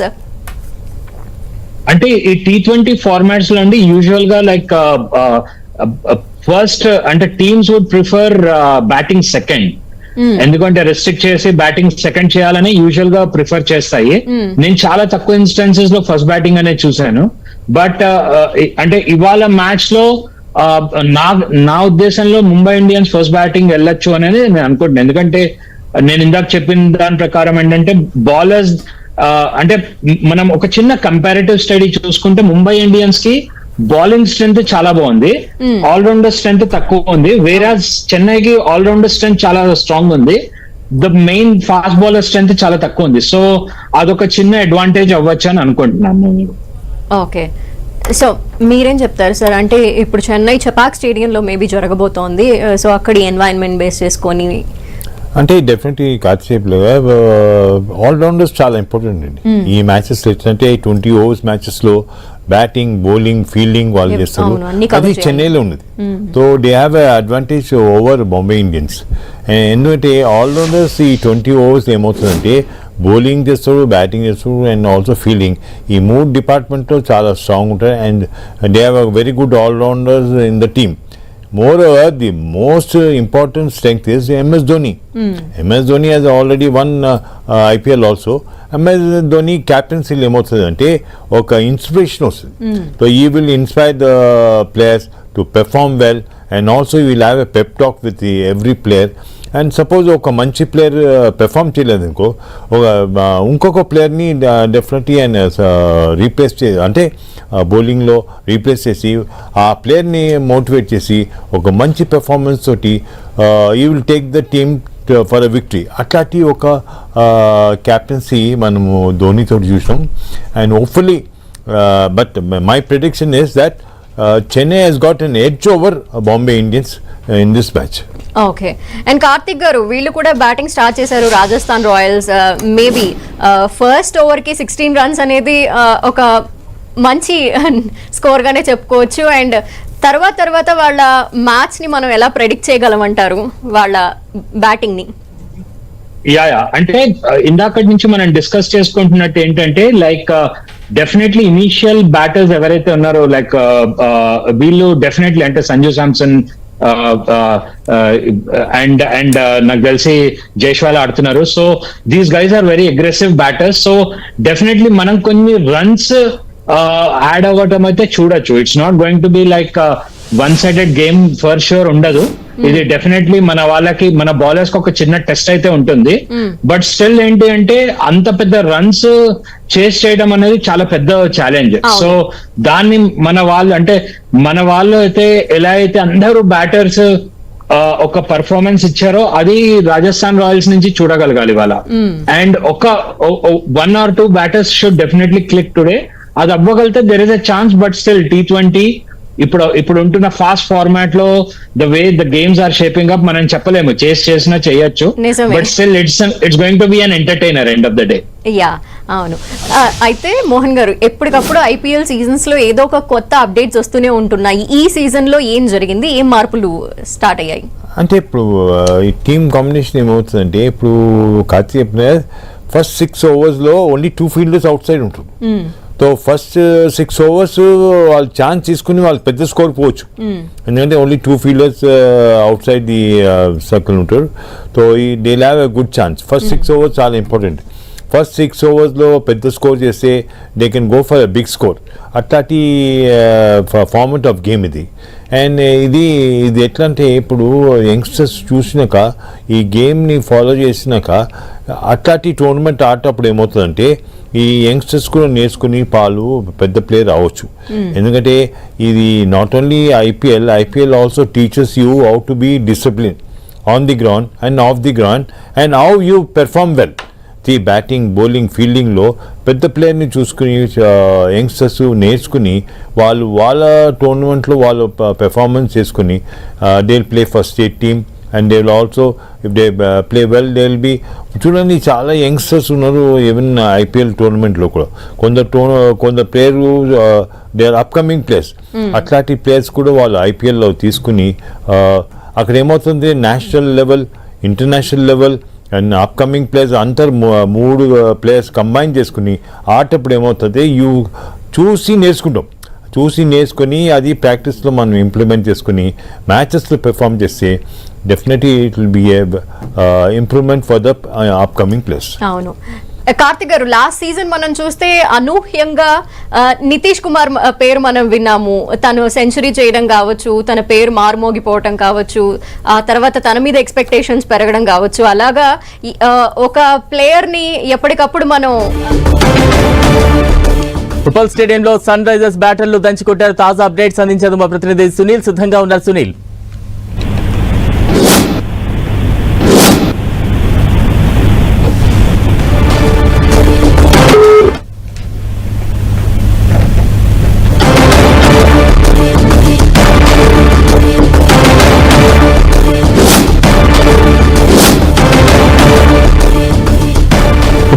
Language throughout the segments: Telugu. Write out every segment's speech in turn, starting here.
సార్ అంటే ఈ టీ ట్వంటీ ఫార్మాట్స్లో అండి యూజువల్గా లైక్ ఫస్ట్ అంటే teams would prefer batting second ఎందుకంటే రెస్ట్రిక్ట్ చేసి బ్యాటింగ్ సెకండ్ చేయాలని యూజువల్గా ప్రిఫర్ చేస్తాయి. Hmm. నేను చాలా తక్కువ ఇన్స్టెన్సెస్లో ఫస్ట్ బ్యాటింగ్ అనేది చూశాను. బట్ అంటే ఇవాళ మ్యాచ్లో uh, నా నా ఉద్దేశంలో ముంబై ఇండియన్స్ ఫస్ట్ బ్యాటింగ్ వెళ్ళొచ్చు అనేది నేను అనుకుంటున్నాను ఎందుకంటే నేను ఇందాక చెప్పిన దాని ప్రకారం ఏంటంటే బౌలర్స్ అంటే మనం ఒక చిన్న కంపారిటివ్ స్టడీ చూసుకుంటే ముంబై ఇండియన్స్కి బౌలింగ్ స్ట్రెంత్ చాలా బాగుంది. Hmm. ఆల్రౌండర్ స్ట్రెంత్ తక్కువ ఉంది. వేరే చెన్నైకి ఆల్రౌండర్ స్ట్రెంత్ చాలా స్ట్రాంగ్ ఉంది. The main fast bowler strength చాలా తక్కువ ఉంది. సో అదొక చిన్న అడ్వాంటేజ్ అవ్వచ్చు అని అనుకుంటున్నాను. ఓకే సో మీరేం చెప్తారు సార్? అంటే ఇప్పుడు చెన్నై చపాక్ స్టేడియంలో మేబీ జరగబోతోంది. సో అక్కడి ఎన్వైరన్మెంట్ బేస్ చేసుకొని అంటే డెఫినెట్లీ కాసేపులో ఆల్రౌండర్స్ చాలా ఇంపార్టెంట్ అండి. ఈ మ్యాచెస్ అంటే ట్వంటీ ఓవర్స్ మ్యాచెస్లో బ్యాటింగ్ బౌలింగ్ ఫీల్డింగ్ వాళ్ళు చేస్తారు. అది. చెన్నైలో ఉన్నది. So they have advantage over Bombay Indians ఎందుకంటే ఆల్రౌండర్స్ ఈ ట్వంటీ ఓవర్స్ ఏమవుతుందంటే బౌలింగ్ చేస్తారు బ్యాటింగ్ చేస్తారు అండ్ ఆల్సో ఫీల్డింగ్ ఈ మూడు డిపార్ట్మెంట్లో చాలా స్ట్రాంగ్ ఉంటారు and they have a very good allrounders in the team Most uh, important strength is MS Dhoni. MS Dhoni has already won uh, uh, IPL also. MS Dhoni captaincy ఏమవుతుంది ఒక ఇన్స్పిరేషన్ వస్తుంది so he will inspire the players to perform well and also you will have a pep talk with every player and suppose ఒక మంచి ప్లేయర్ పెర్ఫామ్ uh, చేయలేదు అనుకో ఒక uh, ఇంకొక ప్లేయర్ని డెఫినెట్లీ uh, ఆయన రీప్లేస్ చే అంటే బౌలింగ్లో రీప్లేస్ చేసి ఆ ప్లేయర్ని మోటివేట్ చేసి ఒక మంచి పెర్ఫార్మెన్స్ తోటి you will take the team for a victory అట్లాంటి ఒక క్యాప్టెన్సీ మనము ధోనితో చూసాం. And hopefully but my prediction is that Chennai has got an edge over Bombay Indians in this match okay and Karthik garu వీళ్ళు కూడా బ్యాటింగ్ స్టార్ట్ చేశారు రాజస్థాన్ రాయల్స్ మేబీ ఫస్ట్ ఓవర్కి సిక్స్టీన్ రన్స్ అనేది uh, ఒక మంచి స్కోర్ గానే చెప్పుకోవచ్చు. అండ్ తర్వాత తర్వాత వాళ్ళ మ్యాచ్ని మనం ఎలా ప్రెడిక్ట్ చేయగలం అంటారు వాళ్ళ బ్యాటింగ్ని? యా యా అంటే uh, ఇందాకటి నుంచి మనం డిస్కస్ చేసుకుంటున్నట్టు ఏంటంటే లైక్ డెఫినెట్లీ ఇనీషియల్ బ్యాటర్స్ ఎవరైతే ఉన్నారో లైక్ uh, uh, వీళ్ళు డెఫినెట్లీ అంటే Sanju Samson uh, and and నాకు తెలిసి జైష్వాల్ ఆడుతున్నారు. So these guys are very aggressive batters so definitely మనం కొన్ని రన్స్ యాడ్ అవ్వటం అయితే చూడొచ్చు. It's not going to be like one sided game for sure ఉండదు. ఇది డెఫినెట్లీ మన వాళ్ళకి మన బౌలర్స్కి ఒక చిన్న టెస్ట్ అయితే ఉంటుంది. బట్ స్టిల్ ఏంటి అంటే అంత పెద్ద రన్స్ చేస్ చేయడం అనేది చాలా పెద్ద ఛాలెంజ్. సో దాన్ని మన వాళ్ళు అంటే మన వాళ్ళు అయితే ఎలా అయితే అందరూ బ్యాటర్స్ ఒక పర్ఫార్మెన్స్ ఇచ్చారో అది రాజస్థాన్ రాయల్స్ నుంచి చూడగలగాలి ఇవాళ. అండ్ ఒక one or two batters should definitely click today అది అవ్వగలిగితే there is a chance but still T twenty ఇప్పుడు ఇప్పుడు ఉంటున్న ఫాస్ట్ ఫార్మాట్లో the way the games are shaping up మనం చెప్పలేము. చేసి చేసినా చేయొచ్చు. But still it's it's going to be an entertainer end of the day yeah అవును. అయితే మోహన్ గారు ఎప్పటికప్పుడు ఐపీఎల్ సీజన్స్లో ఏదో ఒక కొత్త అప్డేట్స్ వస్తూనే ఉంటున్నాయి. ఈ సీజన్లో ఏం జరిగింది? ఏం మార్పులు స్టార్ట్ అయ్యాయి? అంటే ఇప్పుడు ఈ టీమ్ కాంబినేషన్ ఏమవుతుందంటే ఇప్పుడు కార్తీ చెప్పిన ఫస్ట్ సిక్స్ ఓవర్స్లో only two fielders outside ఉంటుంది సో ఫస్ట్ సిక్స్ ఓవర్స్ వాళ్ళు ఛాన్స్ తీసుకుని వాళ్ళు పెద్ద స్కోర్ పోవచ్చు. ఎందుకంటే only two fielders outside the circle ఉంటారు. సో ఈ they have a good chance first six overs చాలా ఇంపార్టెంట్ ఫస్ట్ సిక్స్ ఓవర్స్లో పెద్ద స్కోర్ చేస్తే they can go for big score అట్లాంటి ఫార్మెట్ ఆఫ్ గేమ్ ఇది. అండ్ ఇది ఇది ఎట్లా అంటే ఇప్పుడు యంగ్స్టర్స్ చూసినాక ఈ గేమ్ని ఫాలో చేసినాక అట్లాంటి టోర్నమెంట్ ఆడేటప్పుడు ఏమవుతుందంటే ఈ యంగ్స్టర్స్ కూడా నేర్చుకుని పాలు పెద్ద ప్లేయర్ అవ్వచ్చు. ఎందుకంటే ఇది not only IPL IPL also teachers you how to be discipline on the ground and off the ground and how you perform well the batting bowling ఫీల్డింగ్లో పెద్ద ప్లేయర్ని చూసుకుని యంగ్స్టర్స్ నేర్చుకుని వాళ్ళు వాళ్ళ టోర్నమెంట్లో వాళ్ళు పెర్ఫార్మెన్స్ చేసుకుని they play for state team and they will also if they play well they will be చూడండి చాలా యంగ్స్టర్స్ ఉన్నారు ఈవెన్ ఐపీఎల్ టోర్నమెంట్లో కూడా. కొందరు టో కొందరు player they are upcoming players అట్లాంటి ప్లేయర్స్ కూడా వాళ్ళు ఐపీఎల్లో తీసుకుని uh, అక్కడ ఏమవుతుంది national level international level and upcoming players అంతర్ మూడు ప్లేయర్స్ కంబైన్ చేసుకుని ఆటప్పుడు ఏమవుతుంది యూ చూసి నేర్చుకుంటాం. చూసి నేర్చుకొని అది ప్రాక్టీస్లో మనం ఇంప్లిమెంట్ చేసుకుని మ్యాచెస్లో పెర్ఫామ్ చేస్తే definitely it will be a improvement for the upcoming players అవును. కార్తిక్ గారు లాస్ట్ సీజన్ మనం చూస్తే అనూహ్యంగా ఆ, నితీష్ కుమార్ మ- పేరు మనం విన్నాము. తను సెంచరీ చేయడం కావచ్చు తన పేరు మారుమోగిపోవటం కావచ్చు ఆ తర్వాత తన మీద ఎక్స్పెక్టేషన్స్ పెరగడం కావచ్చు. అలాగా ఆ, ఒక ప్లేయర్ని ఎప్పటికప్పుడు మనం ఉప్పల్ స్టేడియంలో సన్ రైజర్స్ బ్యాటర్లు దంచుకుంటారు తాజా అప్డేట్స్ అందించేందుకు మా ప్రతినిధి సునీల్. సిద్ధంగా ఉన్నారు సునీల్.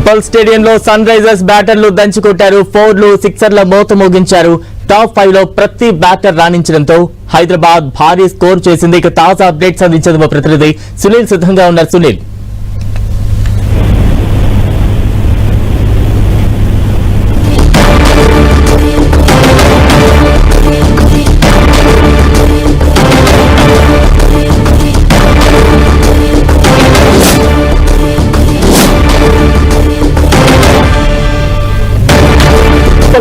ఉప్పల్ స్టేడియంలో సన్ రైజర్స్ బ్యాటర్లు దంచుకొట్టారు ఫోర్లు సిక్సర్ల మోత మోగించారు. టాప్ ఫైవ్లో ప్రతి బ్యాటర్ రాణించడంతో హైదరాబాద్ భారీ స్కోర్ చేసింది. ఇక తాజా అప్డేట్స్ అందించేందుకు మా ప్రతినిధి సునీల్ సిద్ధంగా ఉన్నారు. సునీల్.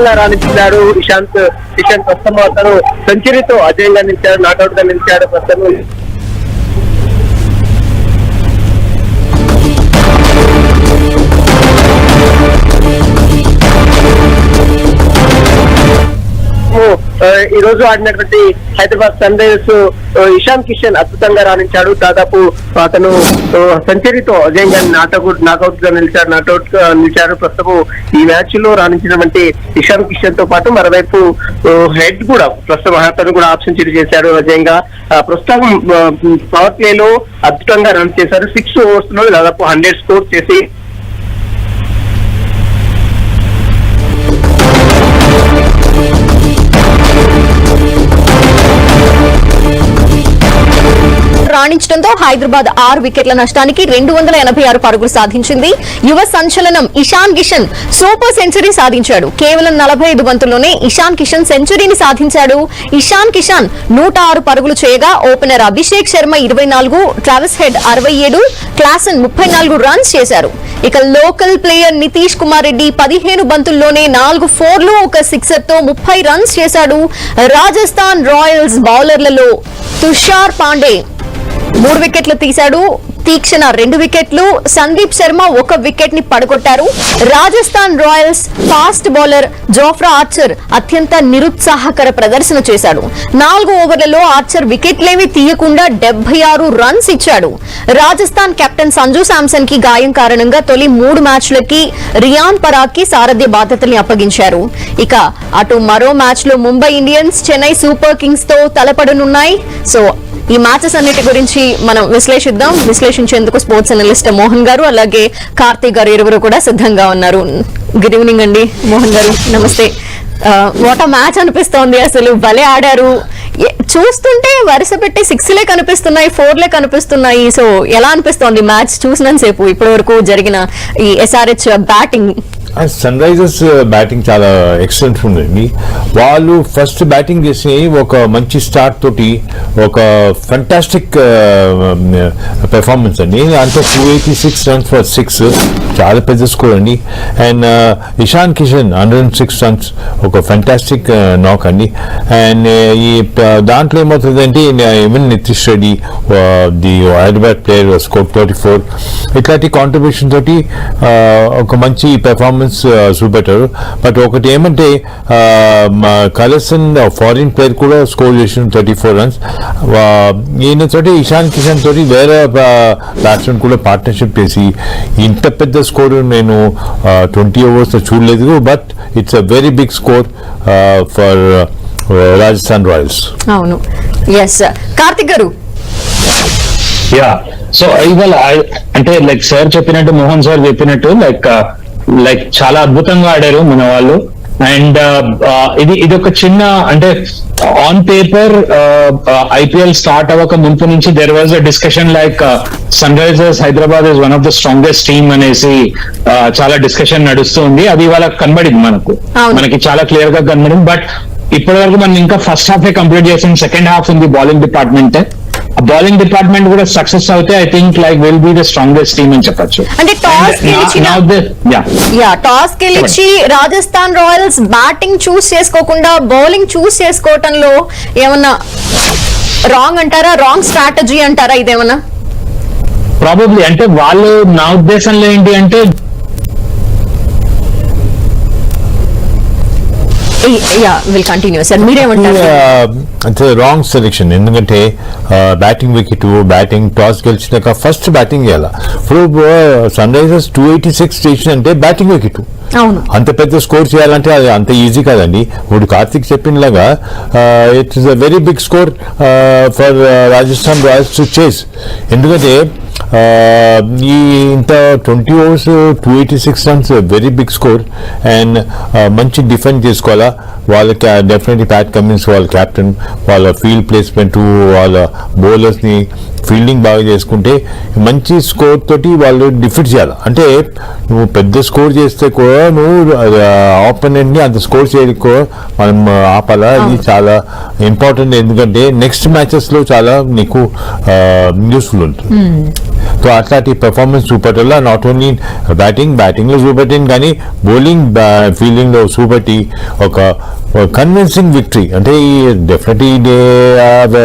అద్భుతంగా రాణించాడు ఇషాంత్ ఇషాంత్ ప్రస్తుతం అతను సెంచరీతో అజయంగా నిలిచాడు నాట్అవుట్గా నిలిచాడు ప్రస్తుతం. ఆ, ఈ రోజు ఆడినటువంటి హైదరాబాద్ సన్ రైజర్స్ ఇషాన్ కిషన్ అద్భుతంగా రాణించాడు. దాదాపు అతను సెంచరీతో అజయంగా నాటౌట్ నాకౌట్గా నిలిచారు. నాటౌట్గా నిలిచాడు ప్రస్తుతం ఈ మ్యాచ్లో రాణించినటువంటి ఇషాన్ కిషన్తో పాటు మరోవైపు హెడ్ కూడా ప్రస్తుతం అతను కూడా ఆప్షన్ సెంచరీ చేశాడు అజయంగా. ప్రస్తుతం పవర్ ప్లే లో అద్భుతంగా రన్ చేశారు. సిక్స్ ఓవర్స్లో దాదాపు హండ్రెడ్ స్కోర్ చేసి రాణించడంతో హైదరాబాద్ ఆరు వికెట్ల నష్టానికి రెండు వందల ఎనభై ఆరు పరుగులు సాధించింది. యువ సంచలనం ఇషాన్ కిషన్ సూపర్ సెంచరీ సాధించాడు. కేవలం నలభై ఐదు బంతుల్లోనే ఇషాన్ కిషన్ సెంచరీని సాధించాడు. ఇషాన్ కిషన్ నూట ఆరు పరుగులు చేయగా ఓపెనర్ అభిషేక్ శర్మ ఇరవై నాలుగు ట్రావెస్ హెడ్ అరవై ఏడు క్లాసన్ ముప్పై నాలుగు రన్స్ చేశారు. ఇక లోకల్ ప్లేయర్ నితీష్ కుమార్ రెడ్డి పదిహేను బంతుల్లోనే నాలుగు ఫోర్లు ఒక సిక్సర్తో ముప్పై రన్స్ చేశాడు. రాజస్థాన్ రాయల్స్ బౌలర్లలో తుషార్ పాండే మూడు వికెట్లు తీశాడు. తీక్షణ రెండు వికెట్లు. సందీప్ శర్మ ఒక వికెట్ని పడగొట్టారు. Rajasthan Royals fast bowler Jofra Archer అత్యంత నిరుత్సాహకర ప్రదర్శన చేశాడు. నాలుగు ఓవర్లలో ఆర్చర్ వికెట్లేమీ తీయకుండా డెబ్బై ఆరు రన్స్ ఇచ్చాడు. రాజస్థాన్ కెప్టెన్ సంజు శాంసన్కి గాయం కారణంగా తొలి మూడు మ్యాచ్లకి రియాన్ పరాగ్కి సారథ్య బాధ్యతల్ని అప్పగించారు. ఇక అటు మరో మ్యాచ్లో ముంబై ఇండియన్స్ చెన్నై సూపర్ కింగ్స్తో తలపడనున్నాయి. సో ఈ మ్యాచెస్ అన్నిటి గురించి మనం విశ్లేషిద్దాం. విశ్లేషించేందుకు స్పోర్ట్స్ అనలిస్ట్ మోహన్ గారు అలాగే కార్తీక్ గారు ఇరువురు కూడా సిద్ధంగా ఉన్నారు. గుడ్ ఈవినింగ్ అండి మోహన్ గారు. నమస్తే. వాట్ మ్యాచ్ అనిపిస్తోంది అసలు. భలే ఆడారు. చూస్తుంటే వరుస పెట్టి సిక్స్ లే కనిపిస్తున్నాయి ఫోర్ లే కనిపిస్తున్నాయి. సో ఎలా అనిపిస్తోంది మ్యాచ్ చూసినంతసేపు? ఇప్పటి వరకు జరిగిన ఈ SRH batting Sunrisers batting చాలా ఎక్సలెంట్ ఉందండి వాళ్ళు ఫస్ట్ బ్యాటింగ్ చేసి ఒక మంచి స్టార్ట్ తోటి ఒక fantastic performance uh, um, uh, అండి. అంటే two eighty six runs for six చాలా పెద్ద స్కోర్ అండి. And Ishan Kishan hundred and six runs ఒక ఫంటాస్టిక్ నాక్ uh, అండి. అండ్ ఈ దాంట్లో ఏమవుతుందంటే even Nitish Reddy the Hyderabad player score thirty four ఇట్లాంటి కాంట్రిబ్యూషన్ తోటి ఒక మంచి పెర్ఫార్మెన్స్ చూపెట్టారు బట్ ఒకటి ఏమంటే కలసన్ ఫారిన్ ప్లేయర్ కూడా స్కోర్ చేసిన థర్టీ ఫోర్ రన్స్ ఈయన తోటి ఇషాన్ కిషన్ తోటి వేరే బ్యాట్స్మెన్ కూడా పార్ట్నర్షిప్ చేసి ఇంత పెద్ద స్కోర్ నేను ట్వంటీ ఓవర్స్ చూడలేదు. But it's a very big score for Rajasthan Royals అవును. ఎస్ కార్తిక్ గారు. యా సో ఇవాళ అంటే లైక్ సార్ చెప్పినట్టు మోహన్ సార్ చెప్పినట్టు లైక్ లైక్ చాలా అద్భుతంగా ఆడారు మన వాళ్ళు. అండ్ ఇది ఇది ఒక చిన్న అంటే ఆన్ పేపర్ ఐపీఎల్ స్టార్ట్ అవ్వక ముందు నుంచి there was a discussion like Sunrisers Hyderabad is one of the strongest team అనేసి uh, చాలా డిస్కషన్ నడుస్తూ ఉంది. అది ఇవాళ కనబడింది మనకు. మనకి చాలా క్లియర్గా కనబడింది. బట్ ఇప్పటి వరకు మనం ఇంకా ఫస్ట్ హాఫ్ కంప్లీట్ చేసాం. సెకండ్ హాఫ్ ఉంది బౌలింగ్ డిపార్ట్మెంట్ బౌలింగ్ డిపార్ట్మెంట్ కూడా సక్సెస్ అవుతే I think like will be the strongest team అని చెప్పొచ్చు. అంటే టాస్ యా టాస్ గెలిచి రాజస్థాన్ రాయల్స్ బ్యాటింగ్ చూస్ చేసుకోకుండా బౌలింగ్ చూస్ చేసుకోవటంలో ఏమన్నా రాంగ్ అంటారా? రాంగ్ స్ట్రాటజీ అంటారా ఇదేమన్నా? ప్రాబబ్లీ అంటే వాళ్ళు నా ఉద్దేశంలో ఏంటి అంటే యా విల్ కంటిన్యూ సార్ మీరేమంటారు అంటే రాంగ్ సెలెక్షన్ ఎందుకంటే బ్యాటింగ్ వికెట్ బ్యాటింగ్ టాస్ గెలిచినాక ఫస్ట్ బ్యాటింగ్ చేయాలి? ఇప్పుడు Sunrisers two eighty six చేసినంటే బ్యాటింగ్ వికెట్ అవును. అంత పెద్ద స్కోర్ చేయాలంటే అది అంత ఈజీ కాదండి. ఇప్పుడు Karthik చెప్పినలాగా it is a very big score for Rajasthan Royals to chase ఎందుకంటే ఈ ఇంత twenty overs two eighty six runs very big score and మంచి డిఫెండ్ చేసుకోవాలా? వాళ్ళ డెఫినెట్లీ ప్యాట్ కమిన్స్ వాళ్ళ కెప్టెన్ వాళ్ళ ఫీల్డ్ ప్లేస్మెంట్ వాళ్ళ బౌలర్స్ని ఫీల్డింగ్ బాగా చేసుకుంటే మంచి స్కోర్ తోటి వాళ్ళు డిఫీట్ చేయాలి? అంటే నువ్వు పెద్ద స్కోర్ చేస్తే కూడా నువ్వు ఆపోనెంట్ని అంత స్కోర్ చేయడానికి మనం ఆపాలా? ఇది చాలా ఇంపార్టెంట్ ఎందుకంటే నెక్స్ట్ మ్యాచెస్లో చాలా నీకు యూస్ఫుల్ ఉంటుంది. సో అట్లాంటి పెర్ఫార్మెన్స్ చూపెట్టాల నాట్ ఓన్లీ బ్యాటింగ్ బ్యాటింగ్లో చూపెట్టింది కానీ బౌలింగ్ ఫీల్డింగ్లో చూపెట్టి ఒక కన్విన్సింగ్ విక్టరీ అంటే ఈ definitely they have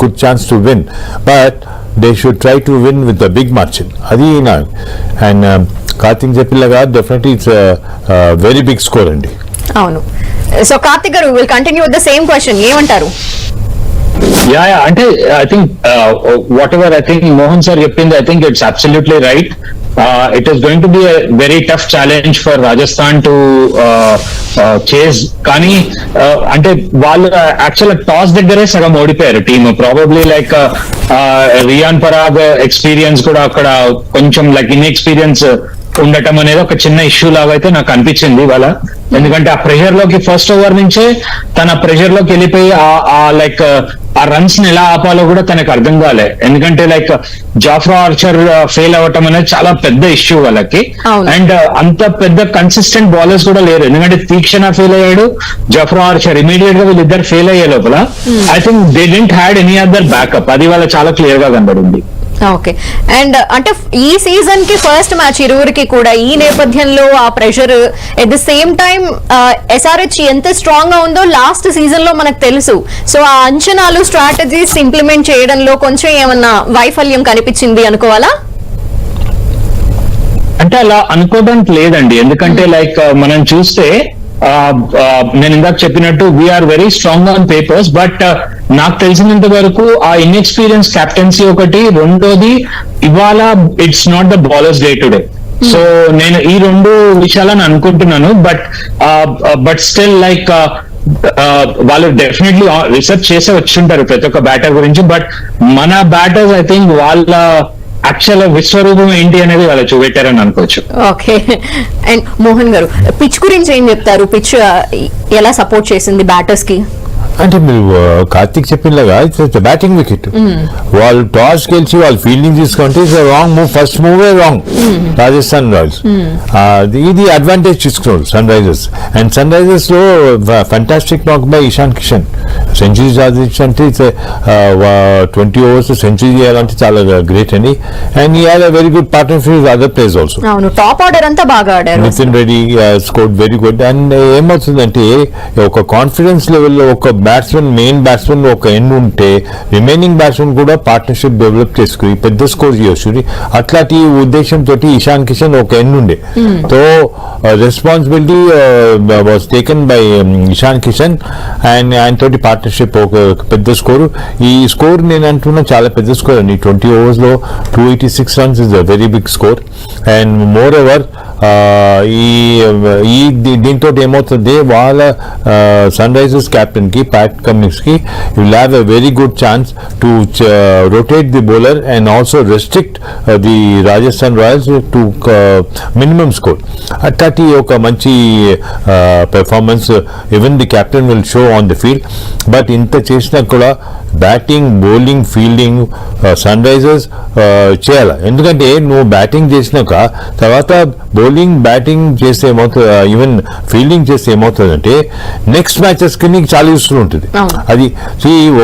good chance to win but they should try to win with the big margin అది నా and Karthik చెప్పిల్లగా definitely it's very big score అండి. అవును. సో కార్తిక్ గారు will continue with the same question ఏమంటారు? యా యా అంటే I think whatever I think Mohan sir చెప్పింది I think it's absolutely right it is going to be very tough challenge for Rajasthan to chase కానీ అంటే వాళ్ళు యాక్చువల్ టాస్ దగ్గరే సగం ఓడిపోయారు team probably like Riyan Parag experience కూడా అక్కడ కొంచెం లైక్ ఇన్ ఎక్స్పీరియన్స్ ఉండటం అనేది ఒక చిన్న ఇష్యూ లాగా అయితే నాకు అనిపించింది ఇవాళ. ఎందుకంటే ఆ ప్రెషర్లోకి ఫస్ట్ ఓవర్ నుంచే తన ప్రెషర్లోకి వెళ్ళిపోయి ఆ- లైక్ ఆ రన్స్ని ఎలా ఆపాలో కూడా తనకు అర్థం కాలే. ఎందుకంటే లైక్ జాఫ్రా ఆర్చర్ ఫెయిల్ అవ్వటం అనేది చాలా పెద్ద ఇష్యూ వాళ్ళకి. అండ్ అంత పెద్ద కన్సిస్టెంట్ బౌలర్స్ కూడా లేరు. ఎందుకంటే తీక్షణ ఫెయిల్ అయ్యాడు జఫ్రా ఆర్చర్ ఇమీడియట్గా వీళ్ళిద్దరు ఫెయిల్ అయ్యే లోపల. I think they didn't had any other backup అది వాళ్ళ చాలా క్లియర్గా కనబడింది. ఓకే. అండ్ అంటే ఈ సీజన్కి ఫస్ట్ మ్యాచ్ ఇరువురికి కూడా ఈ నేపథ్యంలో ఆ pressure at the same time SRH ఎంత స్ట్రాంగ్గా ఉందో లాస్ట్ సీజన్లో మనకు తెలుసు. సో ఆ అంచనాలు స్ట్రాటజీస్ ఇంప్లిమెంట్ చేయడంలో కొంచెం ఏమన్నా వైఫల్యం కనిపించింది అనుకోవాలా? అంటే అలా అనుకోవడానికి లేదండి. ఎందుకంటే లైక్ మనం చూస్తే నేను ఇందాక చెప్పినట్టు we're very strong on papers but నాకు తెలిసినంత వరకు ఆ ఇన్ఎక్స్పీరియన్స్ కెప్టెన్సీ ఒకటి రెండోది ఇవాళ it's not the bowlers day to day so నేను ఈ రెండు విషయాలను అనుకుంటున్నాను బట్ బట్ స్టిల్ లైక్ వాళ్ళు డెఫినెట్లీ రీసెర్చ్ చేసే వచ్చుంటారు ప్రతి ఒక్క బ్యాటర్ గురించి బట్ మన బ్యాటర్స్ ఐ థింక్ వాళ్ళ యాక్చువల్ విశ్వరూపం ఏంటి అనేది వాళ్ళు చూపెట్టారని అనుకోవచ్చు. ఓకే. అండ్ మోహన్ గారు పిచ్ గురించి ఏం చెప్తారు? పిచ్ ఎలా సపోర్ట్ చేసింది బ్యాటర్స్కి? అంటే మీరు కార్తిక్ చెప్పినలాగా ఇట్స్ బ్యాటింగ్ వికెట్ వాళ్ళు టాస్ గెలిచి వాళ్ళు ఫీల్డింగ్ తీసుకుంటే ఇట్స్ రాంగ్ మూవ్ ఫస్ట్ మూవే రాంగ్ రాజస్థాన్ రాయల్స్ ఇది అడ్వాంటేజ్ తీసుకున్నారు సన్ రైజర్స్ అండ్ సన్ రైజర్స్లో fantastic knock by Ishan Kishan century సాధించంటే twenty overs century చేయాలంటే చాలా గ్రేట్ అండి అండ్ ఈ had very good partnership with other place also అవును టాప్ ఆర్డర్ అంతా బాగా ఆడారు Nitin Reddy score very good and ఏమవుతుందంటే ఒక కాన్ఫిడెన్స్ లెవెల్లో ఒక బ్యాట్స్మెన్ మెయిన్ బ్యాట్స్మెన్ ఒక ఎండ్ ఉంటే రిమైనింగ్ బ్యాట్స్మెన్ కూడా పార్ట్నర్షిప్ డెవలప్ చేసుకుని పెద్ద స్కోర్ చేయొచ్చు. అట్లాంటి ఉద్దేశంతో ఇషాన్ కిషన్ ఒక ఎండ్ ఉండే. So responsibility was taken by Ishan Kishan and ఆయన తోటి పార్ట్నర్షిప్ ఒక పెద్ద స్కోర్ ఈ స్కోర్ నేను అంటున్నా చాలా పెద్ద స్కోర్ అండి. Twenty ఓవర్స్లో two eighty six runs is a very big score and moreover ఈ ఈ దీంతో ఏమవుతుంది? వాళ్ళ సన్ రైజర్స్ కెప్టెన్కి Pat కమిన్స్కి will have a very good chance to rotate the bowler and also restrict the Rajasthan Royals to minimum score అట్లాంటి ఒక మంచి performance even the captain will show on the field but ఇంత చేసినా కూడా batting bowling fielding Sunrisers చేయాలి. ఎందుకంటే నువ్వు బ్యాటింగ్ చేసినాక తర్వాత బౌలింగ్ బ్యాటింగ్ చేస్తే ఏమవుతుంది ఈవెన్ ఫీల్డింగ్ చేస్తే ఏమవుతుందంటే నెక్స్ట్ మ్యాచెస్కి నీకు చాలా యూస్ఫుల్ ఉంటుంది. అది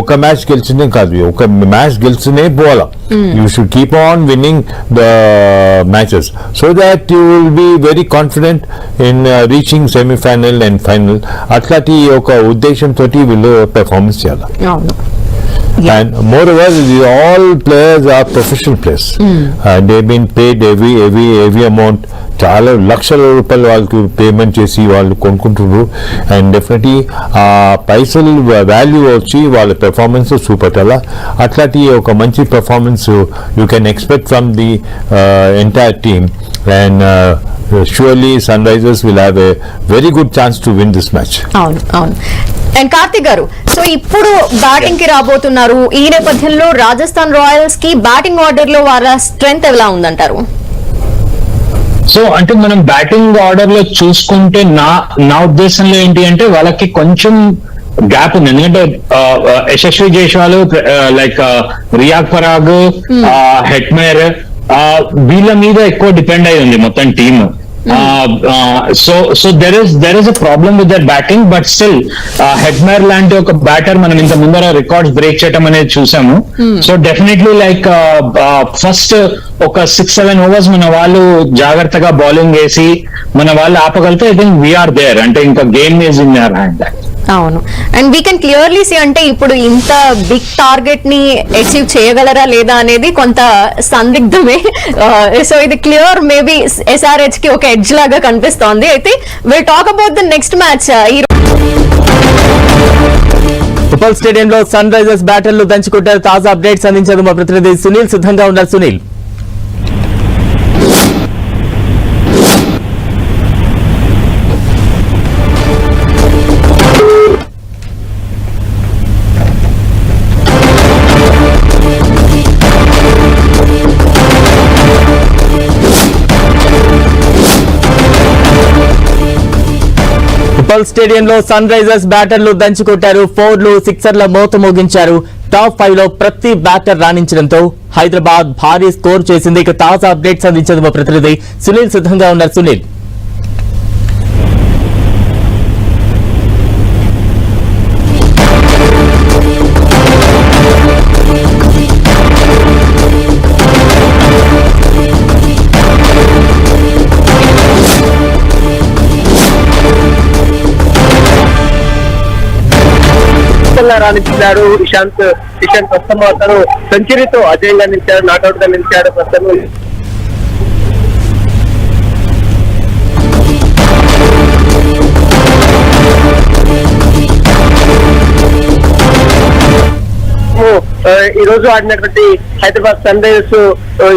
ఒక మ్యాచ్ గెలిచిందే కాదు ఒక మ్యాచ్ గెలిచినే పోవాలా. You should keep on winning the matches so that you will be very confident in reaching semifinal and final అట్లాంటి ఒక ఉద్దేశంతో వీళ్ళు పెర్ఫార్మెన్స్ చేయాలి. And moreover, the- all players are professional players. And they've been paid every every every amount. చాలా లక్షల రూపాయలు వాళ్ళకి పేమెంట్ చేసి వాళ్ళు కొనుక్కుంటున్నారు. అండ్ డెఫినెట్లీ ఆ పైసలు వాల్యూ వచ్చి వాళ్ళ పెర్ఫార్మెన్స్ చూపెట్టాలా అట్లాంటి ఒక మంచి performance you can expect from the entire team and surely Sunrisers will have a very good chance to win this match అవును అవును. అండ్ కార్తిక్ గారు సో ఇప్పుడు బ్యాటింగ్కి రాబోతున్నారు. ఈ నేపథ్యంలో రాజస్థాన్ రాయల్స్కి బ్యాటింగ్ ఆర్డర్లో వాళ్ళ స్ట్రెంగ్త్ ఎలా ఉందంటారు? సో అంటే మనం బ్యాటింగ్ ఆర్డర్లో చూసుకుంటే నా నా ఉద్దేశంలో ఏంటి అంటే వాళ్ళకి కొంచెం గ్యాప్ ఉంది. ఎందుకంటే యశస్వి జైస్వాల్ లైక్ రియాక్ పరాగ్ హెట్మేర్ వీళ్ళ మీద ఎక్కువ డిపెండ్ అయి ఉంది మొత్తం team so so there is there is a problem with the batting but still Hetmyer లాంటి ఒక బ్యాటర్ మనం ఇంత ముందర రికార్డ్స్ బ్రేక్ చేయడం అనేది చూసాము. సో డెఫినెట్లీ లైక్ ఫస్ట్ ఒక సిక్స్ సెవెన్ ఓవర్స్ మన వాళ్ళు జాగ్రత్తగా బౌలింగ్ వేసి మన వాళ్ళు ఆపగలితే ఐ థింక్ వీఆర్ దేర్ అంటే ఇంకా game is in your hand అవును. And we can clearly see అంటే ఇప్పుడు ఇంత బిగ్ టార్గెట్ని అచీవ్ చేయగలరా లేదా అనేది కొంత సందిగ్ధమే. Uh, సో ఇది క్లియర్ మేబీ ఎస్ఆర్హెచ్కి ఒక ఎడ్జ్ లాగా కనిపిస్తోంది. అయితే will talk about the next match ఈ ఉప్పల్ స్టేడియంలో సన్ రైజర్స్ బ్యాటర్లు దంచుకుంటారు. తాజా అప్డేట్స్ అందించారు మా ప్రతినిధి సునీల్. సిద్ధంగా ఉన్నారు సునీల్. ఉప్పల్ స్టేడియంలో సన్ రైజర్స్ బ్యాటర్లు దంచుకొట్టారు ఫోర్లు సిక్సర్ల మోత మోగించారు. టాప్ ఫైవ్లో ప్రతి బ్యాటర్ రాణించడంతో హైదరాబాద్ భారీ స్కోర్ చేసింది. ఇక తాజా అప్డేట్స్ అందించేందుకు మా ప్రతినిధి సునీల్ సిద్ధంగా ఉన్నారు. సునీల్. అద్భుతంగా రాణించాడు ఇషాంత్ ఇషాంత్ ప్రస్తుతం అతను సెంచరీతో అజయంగా నిలిచాడు నాట్అవుట్గా నిలిచాడు ప్రస్తుతం. ఈ రోజు ఆడినటువంటి హైదరాబాద్ సన్ రైజర్స్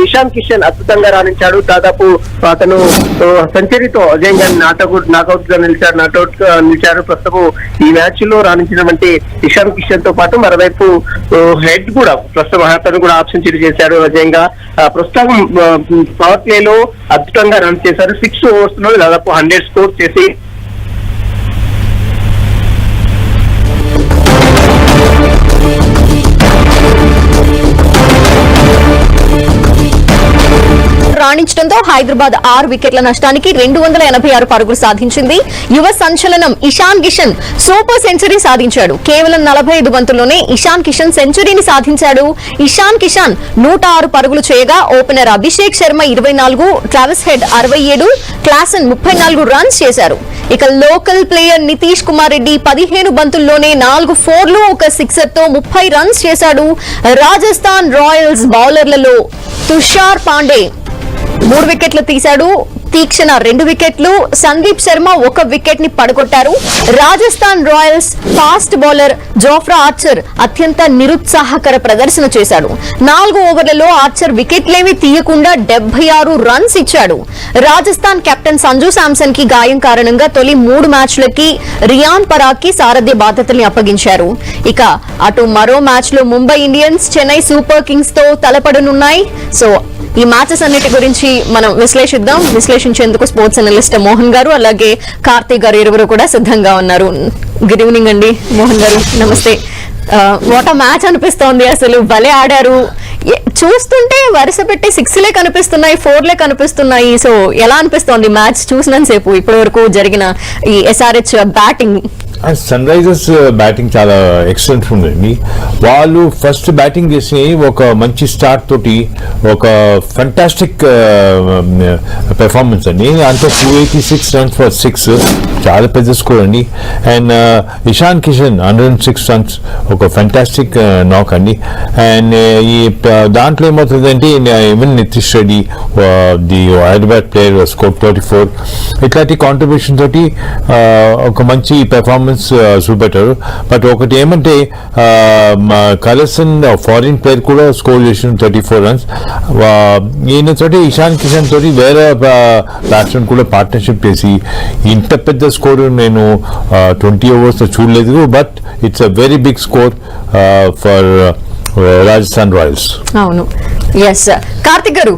ఇషాన్ కిషన్ అద్భుతంగా రాణించాడు. దాదాపు అతను సెంచరీతో అజయంగా నాటౌట్ నాకౌట్గా నిలిచారు. నాటౌట్గా నిలిచాడు ప్రస్తుతం ఈ మ్యాచ్లో రాణించినటువంటి ఇషాన్ కిషన్తో పాటు మరోవైపు హెడ్ కూడా ప్రస్తుతం అతను కూడా ఆప్షన్ సెంచరీ చేశాడు అజయంగా. ప్రస్తుతం పవర్ ప్లే లో అద్భుతంగా రన్ చేశారు. సిక్స్ ఓవర్స్లో దాదాపు హండ్రెడ్ స్కోర్ చేసి రాణించడంతో హైదరాబాద్ ఆరు వికెట్ల నష్టానికి రెండు వందల ఎనభై ఆరు పరుగులు సాధించింది. యువ సంచలనం ఇషాన్ కిషన్ సూపర్ సెంచరీ సాధించాడు. కేవలం నలభై ఐదు బంతుల్లోనే ఇషాన్ కిషన్ సెంచరీని సాధించాడు. ఇషాన్ కిషన్ నూట ఆరు పరుగులు చేయగా ఓపెనర్ అభిషేక్ శర్మ ఇరవై నాలుగు ట్రావెస్ హెడ్ అరవై ఏడు క్లాసన్ ముప్పై నాలుగు రన్స్ చేశారు. ఇక లోకల్ ప్లేయర్ నితీష్ కుమార్ రెడ్డి పదిహేను బంతుల్లోనే నాలుగు ఫోర్లు ఒక సిక్సర్తో ముప్పై రన్స్ చేశాడు. రాజస్థాన్ రాయల్స్ బౌలర్లలో తుషార్ పాండే మూడు వికెట్లు తీశాడు. తీక్షణ రెండు వికెట్లు. సందీప్ శర్మ ఒక వికెట్ని పడగొట్టారు. Rajasthan Royals fast bowler Jofra Archer అత్యంత నిరుత్సాహకర ప్రదర్శన చేశాడు. నాలుగు ఓవర్లలో ఆర్చర్ వికెట్లేమీ తీయకుండా డెబ్బై ఆరు రన్స్ ఇచ్చాడు. రాజస్థాన్ కెప్టెన్ సంజు శాంసన్కి గాయం కారణంగా తొలి మూడు మ్యాచ్లకి రియాన్ పరాగ్కి సారథ్య బాధ్యతల్ని అప్పగించారు. ఇక అటు మరో మ్యాచ్లో ముంబై ఇండియన్స్ చెన్నై సూపర్ కింగ్స్తో తలపడనున్నాయి. సో ఈ మ్యాచెస్ అన్నిటి గురించి మనం విశ్లేషిద్దాం. విశ్లేషించేందుకు స్పోర్ట్స్ అనలిస్ట్ మోహన్ గారు అలాగే కార్తీక్ గారు ఇరువురు కూడా సిద్ధంగా ఉన్నారు. గుడ్ ఈవినింగ్ అండి మోహన్ గారు. నమస్తే. వాట్ మ్యాచ్ అనిపిస్తోంది అసలు. భలే ఆడారు. ఏ- చూస్తుంటే వరుస పెట్టి సిక్స్ లే కనిపిస్తున్నాయి ఫోర్ లే కనిపిస్తున్నాయి. సో ఎలా అనిపిస్తోంది మ్యాచ్ చూసినంతసేపు? ఇప్పటి వరకు జరిగిన ఈ SRH batting Sunrisers batting చాలా ఎక్సలెంట్ ఉందండి వాళ్ళు ఫస్ట్ బ్యాటింగ్ చేసి ఒక మంచి స్టార్ట్ తోటి ఒక fantastic performance uh, um, uh, అండి. అంటే two eighty six runs for six చాలా పెద్ద స్కోర్ అండి. And Ishan Kishan hundred and six runs ఒక ఫంటాస్టిక్ నాక్ uh, అండి. అండ్ ఈ దాంట్లో ఏమవుతుందంటే even Nitish Reddy the Hyderabad player score thirty four ఇట్లాంటి కాంట్రిబ్యూషన్ తోటి ఒక మంచి పెర్ఫార్మెన్స్ చూపెట్టారు బట్ uh, ఒకటి ఏమంటే కలసన్ ఫారిన్ ప్లేయర్ కూడా స్కోర్ చేసిన థర్టీ ఫోర్ రన్స్ ఈయన తోటి ఇషాన్ కిషన్ తోటి వేరే uh, బ్యాట్స్మెన్ కూడా పార్ట్నర్షిప్ చేసి ఇంత పెద్ద స్కోర్ నేను uh, ట్వంటీ ఓవర్స్ చూడలేదు. But it's a very big score for Rajasthan Royals అవును. ఎస్ కార్తిక్ గారు